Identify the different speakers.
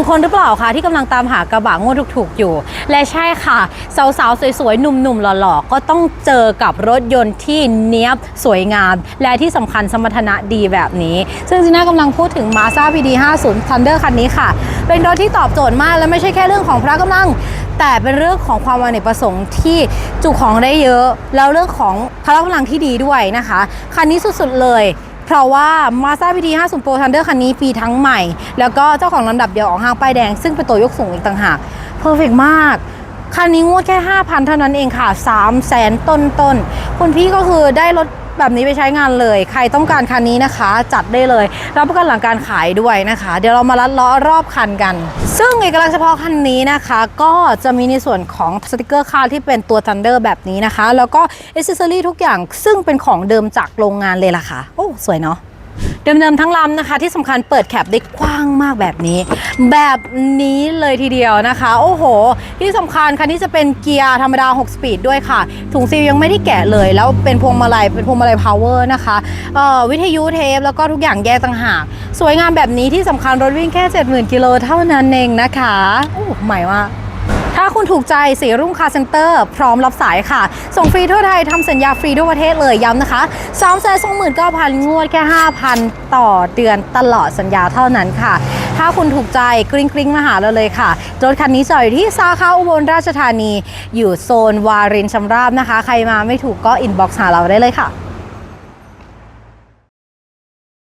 Speaker 1: งคนหรือเปล่าคะที่กำลังตามหากระบะงวดถูกๆอยู่ และใช่ค่ะ สาวๆ สวยๆ หนุ่มๆ หล่อๆ ก็ต้องเจอกับรถยนต์ที่เนี้ยบสวยงาม และที่สำคัญสมรรถนะดีแบบนี้ ซึ่งจีน่ากำลังพูดถึง Mazda PD 50 Thunder คันนี้ค่ะ เป็นรถที่ตอบโจทย์มากและไม่ใช่แค่เรื่องของพละกำลังแต่เป็นเรื่องของความอเนกประสงค์ที่จุของได้เยอะ แล้วเรื่องของพละกำลังที่ดีด้วยนะคะ คันนี้สุดๆเลย เพราะว่า Mazda PT 50 Pro Thunder คันนี้ปีทั้งใหม่ แล้วก็เจ้าของลำดับเดียวออกห้างป้ายแดง ซึ่งเป็นตัวยกสูงอีกต่างหากเพอร์เฟกมากคันนี้งวดแค่ 5,000 เท่านั้นเองค่ะ 3 0 0แสนต้นต้นๆคุณพี่ก็คือได้รถแบบนี้ไปใช้งานเลย ใครต้องการคันนี้นะคะ จัดได้เลย รับประกันหลังการขายด้วยนะคะ เดี๋ยวเรามาลัดล้อรอบคันกัน ซึ่งเอกลักษณ์เฉพาะคันนี้นะคะ ก็จะมีในส่วนของสติกเกอร์คาร์ที่เป็นตัว Thunder แบบนี้นะคะ แล้วก็อิสเซอรี่ทุกอย่างซึ่งเป็นของเดิมจากโรงงานเลยล่ะค่ะ โอ้ สวยเนาะ เดิมๆทั้งลำนะคะ ที่สำคัญเปิดแคปได้กว้างมากแบบนี้ แบบนี้เลยทีเดียวนะคะ โอ้โห ที่สำคัญคันนี้จะเป็นเกียร์ธรรมดา 6 สปีดด้วยค่ะ ถุงซีลยังไม่ได้แกะเลย แล้วเป็นพวงมาลัยเป็นพวงมาลัยพาวเวอร์นะคะวิทยุเทปแล้วก็ทุกอย่างแยกต่างหากสวยงามแบบนี้ที่สำคัญรถวิ่งแค่ 70,000กิโลเท่านั้นเองนะคะโอ้ใหม่มาก ถ้าคุณถูกใจสีรุ่งคาเซ็นเตอร์พร้อมรับสายค่ะ ส่งฟรีทั่วไทยทำสัญญาฟรีทั่วประเทศเลยย้ำนะคะ3ามแสนสองหมื่นเก้าพันงวดแค่5,000ต่อเดือนตลอดสัญญาเท่านั้นค่ะ ถ้าคุณถูกใจกริ้งกริ้งมาหาเราเลยค่ะรถคันนี้จอดอยู่ที่สาขาอุบลราชธานี อยู่โซนวารินชำราบนะคะ ใครมาไม่ถูกก็อินบ็อกซ์หาเราได้เลยค่ะ